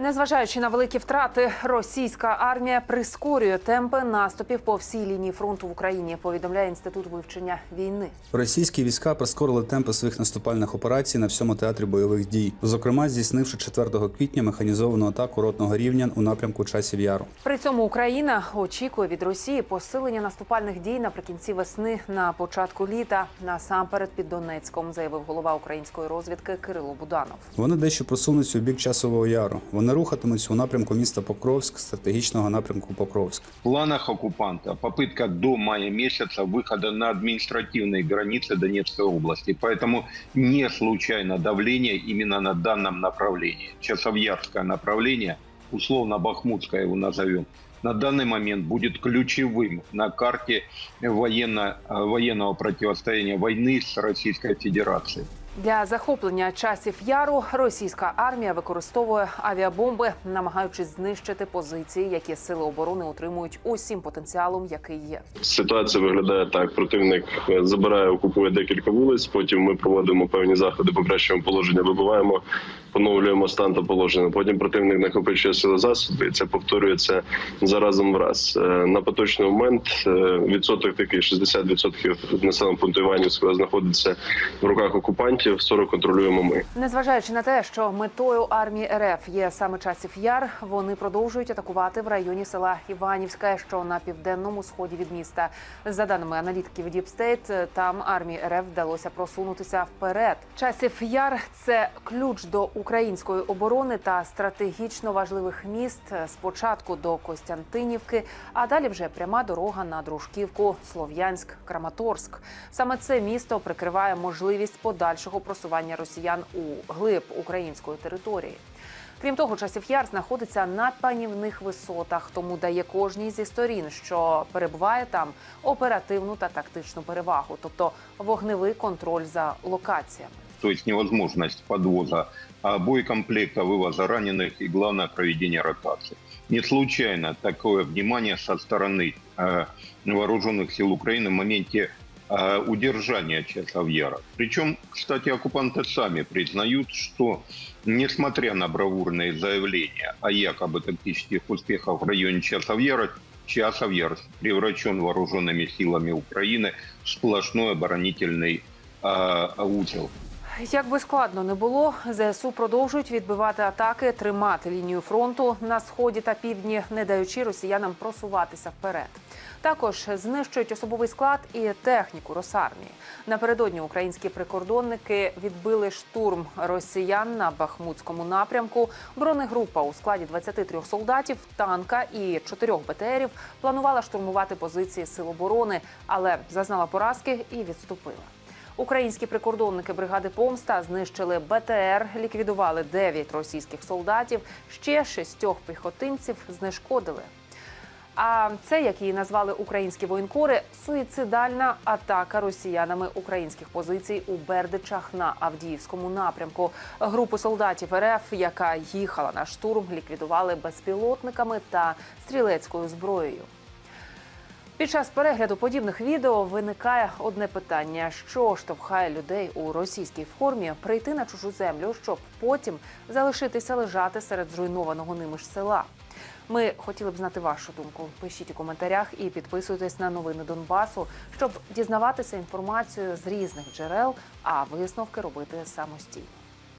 Незважаючи на великі втрати, російська армія прискорює темпи наступів по всій лінії фронту в Україні. Повідомляє інститут вивчення війни. Російські війська прискорили темпи своїх наступальних операцій на всьому театрі бойових дій, зокрема здійснивши 4 квітня механізовану атаку ротного рівня у напрямку часів яру. При цьому Україна очікує від Росії посилення наступальних дій наприкінці весни на початку літа. Насамперед під Донецьком заявив голова української розвідки Кирило Буданов. Вони дещо просунуться у бік часового яру. Вони рухатимуться у напрямку міста Покровськ, стратегічного напрямку Покровськ. В планах оккупанта попытка до мая месяца выхода на административные границы Донецкой области. Поэтому не случайно давление именно на данном направлении. Часовьярское направление, условно Бахмутское его назовем, на данный момент будет ключевым на карте военно, э, военного противостояния войны с Российской Федерацией. Для захоплення часів яру російська армія використовує авіабомби, намагаючись знищити позиції, які сили оборони утримують усім потенціалом, який є. Ситуація виглядає так: противник е, забирає, окупує декілька вулиць. Потім ми проводимо певні заходи, покращуємо положення, вибиваємо, поновлюємо стан та положення. Потім противник накопичує сили засоби, і це повторюється заразом в раз. Е, На поточний момент е, відсоток такий 60% населеного пункту Іванівського знаходиться в руках окупантів. 40 контролюємо ми. Незважаючи на те, що метою армії РФ є саме часів яр, вони продовжують атакувати в районі села Іванівське, що на південному сході від міста. За даними аналітиків Діпстейт, там армії РФ вдалося просунутися вперед. Часів яр це ключ до української оборони та стратегічно важливих міст. Спочатку до Костянтинівки, а далі вже пряма дорога на Дружківку, Слов'янськ, Краматорськ. Саме це місто прикриває можливість подальшого просування росіян у глиб української території. Крім того, часів яр знаходиться на панівних висотах, тому дає кожній зі сторін, що перебуває там оперативну та тактичну перевагу, тобто вогневий контроль за локаціями. то есть невозможность подвоза а, боекомплекта, вывоза раненых и, главное, проведения ротации. Не случайно такое внимание со стороны э, вооруженных сил Украины в моменте э, удержания часов Яра. Причем, кстати, оккупанты сами признают, что несмотря на бравурные заявления о якобы тактических успехах в районе часов Яра, Часов Яр превращен вооруженными силами Украины в сплошной оборонительный э, узел. Як би складно не було, ЗСУ продовжують відбивати атаки, тримати лінію фронту на сході та півдні, не даючи росіянам просуватися вперед. Також знищують особовий склад і техніку Росармії. Напередодні українські прикордонники відбили штурм росіян на Бахмутському напрямку. Бронегрупа у складі 23 солдатів, танка і 4 БТРів планувала штурмувати позиції сил оборони, але зазнала поразки і відступила. Українські прикордонники бригади Помста знищили БТР, ліквідували 9 російських солдатів, ще шістьох піхотинців знешкодили. А це, як її назвали українські воєнкори, суїцидальна атака росіянами українських позицій у Бердичах на Авдіївському напрямку. Групу солдатів РФ, яка їхала на штурм, ліквідували безпілотниками та стрілецькою зброєю. Під час перегляду подібних відео виникає одне питання: що штовхає людей у російській формі прийти на чужу землю, щоб потім залишитися лежати серед зруйнованого ними ж села. Ми хотіли б знати вашу думку. Пишіть у коментарях і підписуйтесь на новини Донбасу, щоб дізнаватися інформацію з різних джерел, а висновки робити самостійно.